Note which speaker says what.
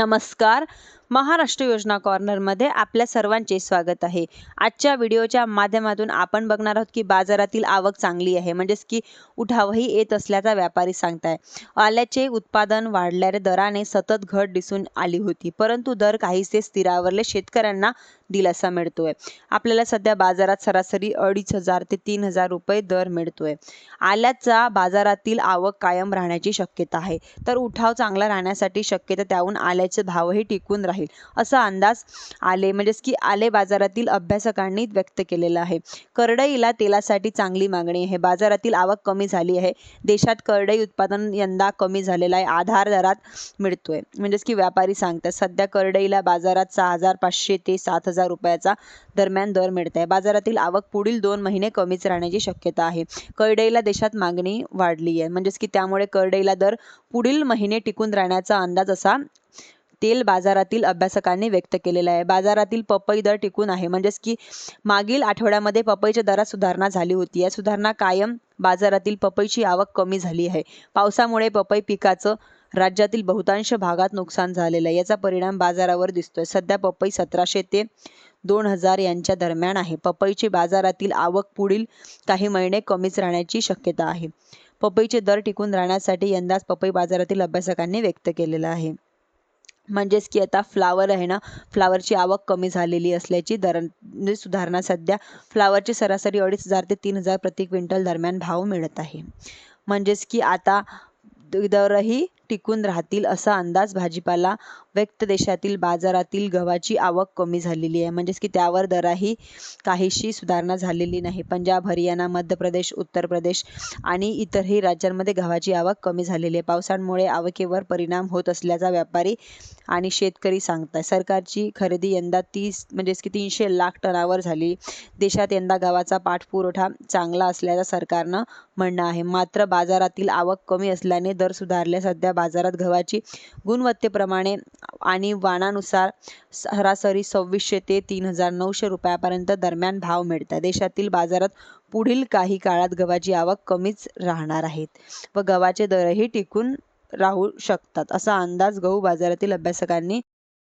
Speaker 1: नमस्कार. महाराष्ट्र योजना कॉर्नरमध्ये आपल्या सर्वांचे स्वागत आहे. आजच्या व्हिडिओच्या माध्यमातून आपण बघणार आहोत की बाजारातील आवक चांगली आहे म्हणजेच की उठावही येत असल्याचा व्यापारी सांगताय. आल्याचे उत्पादन वाढल्याने दराने सतत घट दिसून आली होती परंतु दर काहीसे स्थिरावरले शेतकऱ्यांना दिलासा मिळतोय. आपल्याला सध्या बाजारात सरासरी अडीच हजार ते तीन हजार रुपये दर मिळतोय. आल्याचा बाजारातील आवक कायम राहण्याची शक्यता आहे. तर उठाव चांगला राहण्यासाठी शक्यता त्याहून आल्याचे भावही टिकून राहील. असा अंदाज आले म्हणजेच की आले बाजारातील अभ्यासकांनी व्यक्त केलेला आहे. करडईला तेलासाठी चांगली मागणी आहे. बाजारातील आवक कमी झाली आहे. देशात करडई उत्पादन यंदा कमी झालेलं आहे. आधार दरात मिळतोय. म्हणजेच की व्यापारी सांगतात सध्या करडईला बाजारात सहा हजार पाचशे ते सात हजार रुपयाचा दरम्यान दर मिळत आहे बाजारातील आवक पुढील दोन महिने कमीच राहण्याची शक्यता आहे. करडईला देशात मागणी वाढली आहे. म्हणजेच की त्यामुळे करडईला दर पुढील महिने टिकून राहण्याचा अंदाज असा तेल बाजारातील अभ्यासकांनी व्यक्त केलेला आहे. बाजारातील पपई दर टिकून आहे. म्हणजेच की मागील आठवड्यामध्ये पपईच्या दरात सुधारणा झाली होती. या सुधारणा कायम बाजारातील पपईची आवक कमी झाली आहे. पावसामुळे पपई पिकाचं राज्यातील बहुतांश भागात नुकसान झालेलं आहे. याचा परिणाम बाजारावर दिसतोय. सध्या पपई सतराशे ते दोन हजार यांच्या दरम्यान आहे. पपईची बाजारातील आवक पुढील काही महिने कमीच राहण्याची शक्यता आहे. पपईचे दर टिकून राहण्यासाठी यंदाच पपई बाजारातील अभ्यासकांनी व्यक्त केलेलं आहे. म्हणजेच की आता फ्लावर आहे ना फ्लावरची आवक कमी झालेली असल्याची दर म्हणजे सुधारणा सध्या फ्लावरची सरासरी अडीच हजार ते तीन हजार प्रति क्विंटल दरम्यान भाव मिळत आहे. म्हणजेच की आता दरही टिकून राहतील असा अंदाज भाजीपाला व्यक्त देशातील बाजारातील गव्हाची आवक कमी झालेली आहे. म्हणजेच की त्यावर दराही काहीशी सुधारणा झालेली नाही. पंजाब हरियाणा मध्य प्रदेश उत्तर प्रदेश आणि इतरही राज्यांमध्ये गव्हाची आवक कमी झालेली आहे. पावसामुळे आवकेवर परिणाम होत असल्याचा व्यापारी आणि शेतकरी सांगतात सरकारची खरेदी यंदा तीस म्हणजेच की तीनशे लाख टनावर झाली. देशात यंदा गव्हाचा पाठपुरवठा चांगला असल्याचं सरकारनं म्हणणं आहे. मात्र बाजारातील आवक कमी असल्याने दर सुधारले. सध्या बाजारात गव्हाची गुणवत्तेप्रमाणे आणि वाणानुसार सरासरी सव्वीसशे ते तीन हजार नऊशे रुपयापर्यंत दरम्यान भाव मिळतात देशातील बाजारात पुढील काही काळात गव्हाची आवक कमीच राहणार आहेत व गव्हाचे दरही टिकून राहू शकतात असा अंदाज गहू बाजारातील अभ्यासकांनी